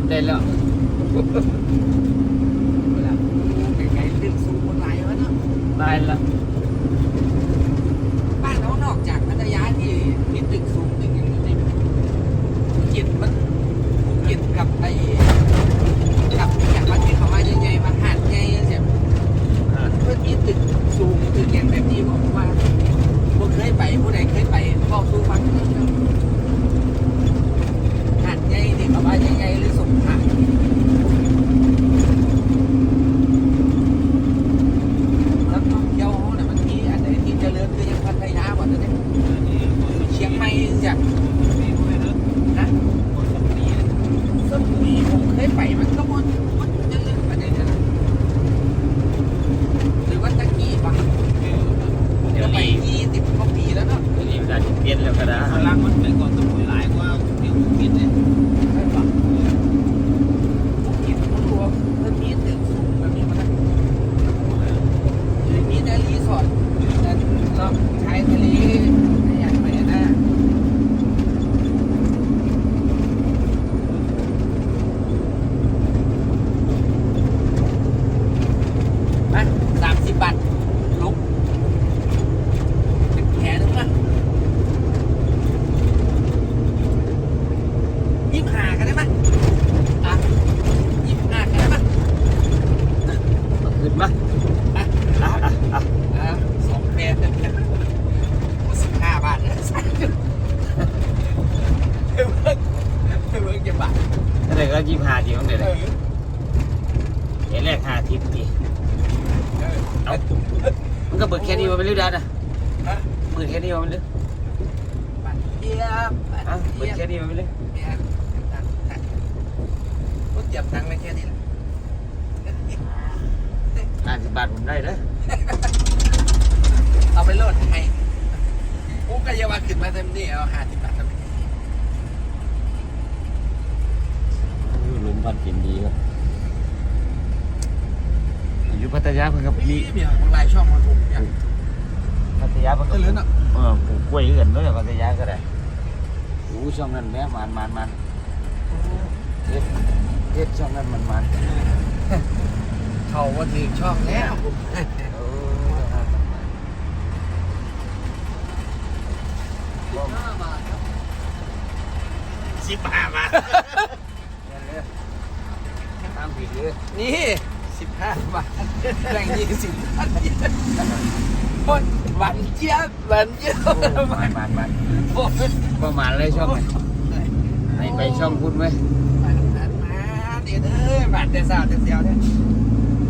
ำได้แล้วเวลาไกลๆตึกสูงคนหลายวะเนาะได้แล้ว บ้านเขานอกจากพัทยาที่มีตึกสูงตึกอย่างนี้ภูเก็ตมันภูเก็ตกับไอ้กับอย่างประเทศเขามาใหญ่ๆมาหาดใหญ่ใช่ไหม อ่า เพื่อนมีตึกสูงตึกอย่างแบบนี้บอกว่าบ่เคยไปผู้ใดเคยไปบอกสู้ฟังเถอะหาดใหญ่นี่เขาว่าใหญ่ๆหรือสงขลาแล้วท่องเที่ยวเขาเนี่ยมันมีอันไหนที่เจริญคือยังพัทยาบ่ตอนนี้เชียง ใหม่จ้ะสมุยผมเคยไปมันก็มันมันเจริญประเด็นนะหรือว่าตะกี้ปะ เดี๋ยว จะไป นี้ ยี่สิบกว่าปีแล้วเนาะ เดี๋ยวนี้มันอาจจะเปลี่ยนแล้วก็ได้ พลังมันไปก่อนต้องหลายกว่าเดี๋ยวคิดเนี่ย ใช่ปะภูเก็ตเขารวมมันมีตึกสูงแบบนี้มาแล้วมีแต่รีสอร์ทแต่เราชายทะเลอยากไปนะมาสามสิบบาทลุกเป็นแผลนึงมั้ยยี่สิบห้ากันได้ไหมยอะยี่สิบห้ากันได้ไหมย เอาขึ้นมา อะ อะอะอะ อะสองแปดสิบห้าบาทนะสั่งเพิ่มเพิ่มกี่บาท อะไรก็ ยี่สิบห้าทีของเดี๋ยวเอนี้อเดี๋ยวแรกห้าทิปทีเออเอามันก็เบิกแค่นี้มาเป็นเรื่องได้นะฮะเบิกแค่นี้มาเป็นเรื่องบาทเดียบอะเบิกแค่นี้มาเป็นเรื่องเนี่ยตังค์ตังค์ก็เจ็บตังค์ไปแค่นี้แหละห้าสิบบาทผมได้เด้อเอาไปโหลดให้กูก็อยังว่าขึ้นมาเต็มที่เอาห้าสิบบาท ทำไมลมพัดกินดีครับอยู่พัทยาเพิ่งกับมีมีมีบางรายช่องมาถูกอย่างพัทยาเพิ่งเอกับอหรือเนาะเออปลูกกล้วยเอื่นด้วยพัทยาก็ได้โอ้ช่องนั้นแม่มันมันมันเฮ็ดเฮ็ดช่องนั้นมันมันเขาว่าถึงช่องแล้วเออสิบห้าบาท ตามผิดเลย นี่สิบห้าบาทแบ่งยี่สิบบาทโอ้ยหวานเจี๊ยบหวานเจี๊ยบมันมันมันโอ้ยประมาณไรช่องไหนไปช่องคุณไหมมาเดี๋ยวเด้อบาทแต่สาวแต่เสียวเนี่ย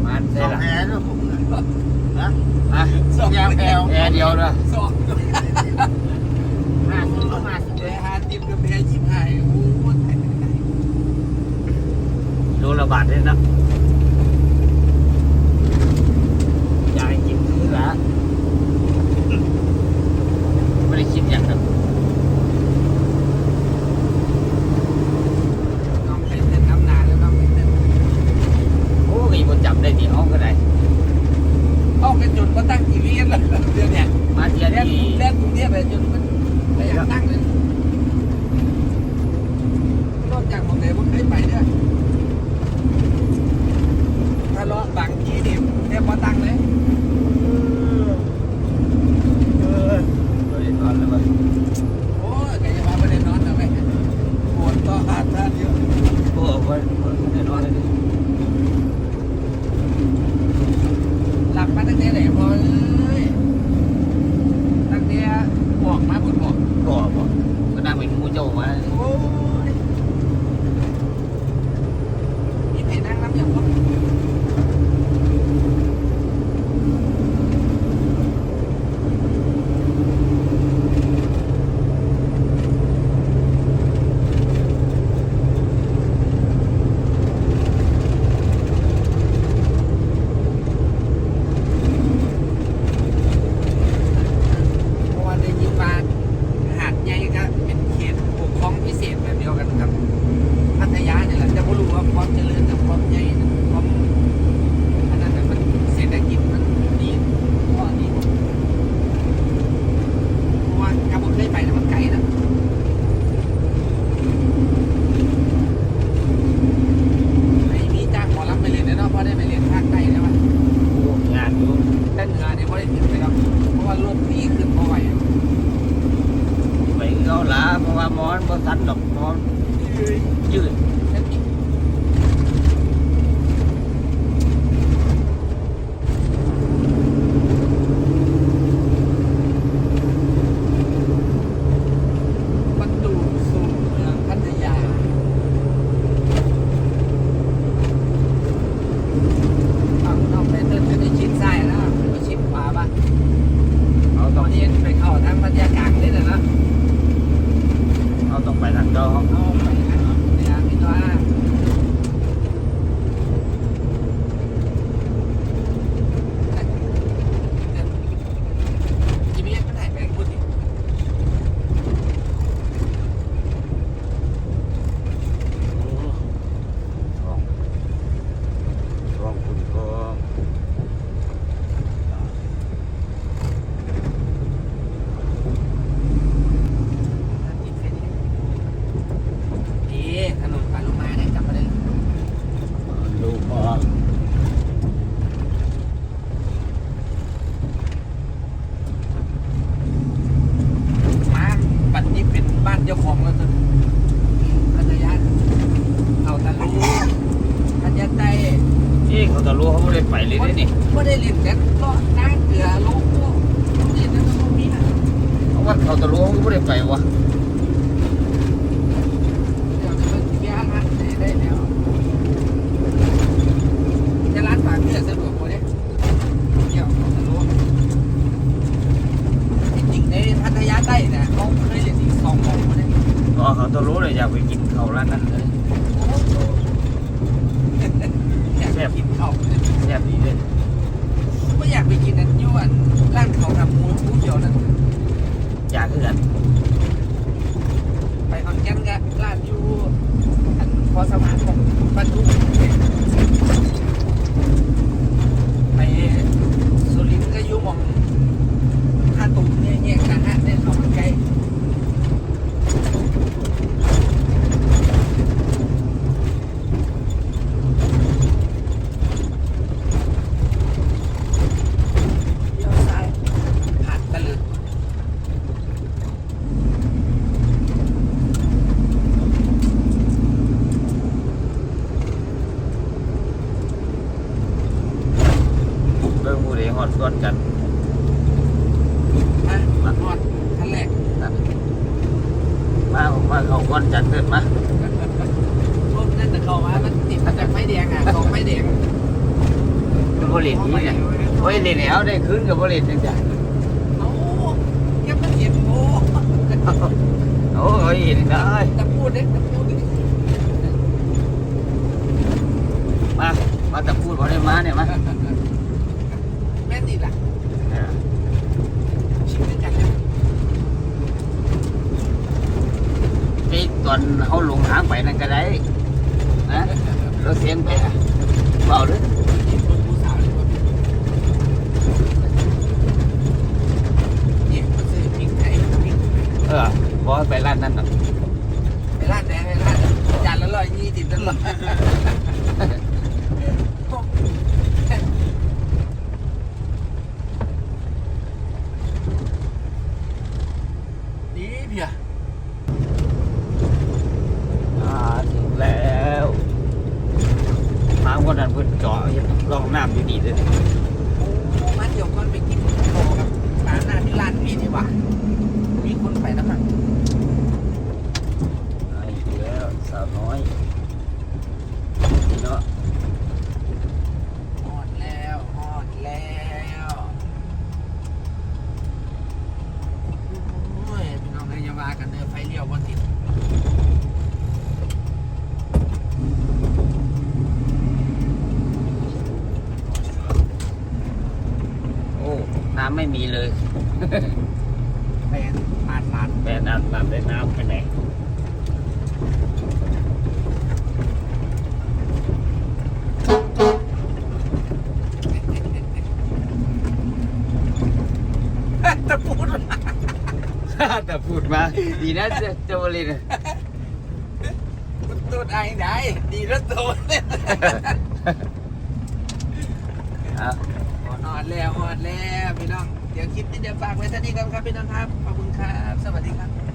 มันใช่สองละแพ้ด้วยผมนะนะสองแอลแอร์เดียวด้วยสองห้าสิบก็มาสิบเดี๋ยวหาติบกับแพรยี่สิบห้าโอ้ โหโลละบาทเลยนะ เขาจะรู้เลยอยากไปกินเขาร้านนั้นเลยอยากไปกินข้าวแซ่บดีเลยก็อยากไปกินอันยวนร้านเขาทำหมูทุกเดียวนั้นอยากคือกันไปขอนแก่นกันร้านอยู่อันพอสมานของบรรทุกไปสุรินทร์ก็อยู่หมองท่าตุ่มเนี่ยแยกกันฮะเนี่ยเขามันไกลเลี้ยวซ้ายผ่านตะลึง เบิ่งผู้ใดฮอดก่อนกัน อะมาทอดขั้นแรก นั่น มาผมมาเขาก่อนจัดเกิดมาพวกนั่นแต่เขาว่ามันติดมาจากไฟแดงอะสองไฟแดงเป็นบริษัทนี้เนี่ยโอ้ยเล่นแล้วได้คืนกับบริษัทจังจ้ะเอ้าแกมันเห็นโอ้โอ้ยเห็นได้ตะพูดเด็กตะพูดเด็กมามาตะพูดบ่ได้มาเนี่ยมาแม่นดีล่ะ เออ ชิมด้วยกันเนี่ย ไอ้ตอนเขาลงทางไปนั่นก็ได้นะเราเสียงไปอะเบาเลยกินคนผู้สาวเลยคนเนี่ยมันซื้อพริกไทยพริกเออบอกให้ไปร้านนั้นน่ะไปร้านแดงไปร้านจานละร้อยยี่สิบตลอดดีเพีย อ่าถึงแล้วทางวันนั้นเพิ่นเจาะเฮ็ดร่องน้ำอยู่นี่เลยโอ้มาเดี๋ยวก่อนไปกินโตกับร้านหน้าที่ร้านพี่ดีกว่า มีคนไปน้ำมัน ไอ้แล้วสาวน้อยนี่เนาะ ฮอดแล้วฮอดแล้วโอ้ยพี่น้องเลยอย่าว่ากันเด้อไฟเลี้ยวบนติด โอ้น้ำ ไม่มีเลยเป็นปาดปาดแม่น้ำน้ำได้น้ำไปไหนตะพูดแต่พูดมาดีนะเจ้าเจ้าวลินตัวไอ้ไหนดีแล้วตัวเนี่ยอะ อ่อนแล้วฮอนแล้วพี่น้อง เดี๋ยวคลิปนี้เดี๋ยวฝากไว้เท่านี้ก่อนครับพี่น้องครับ ขอบคุณครับ สวัสดีครับ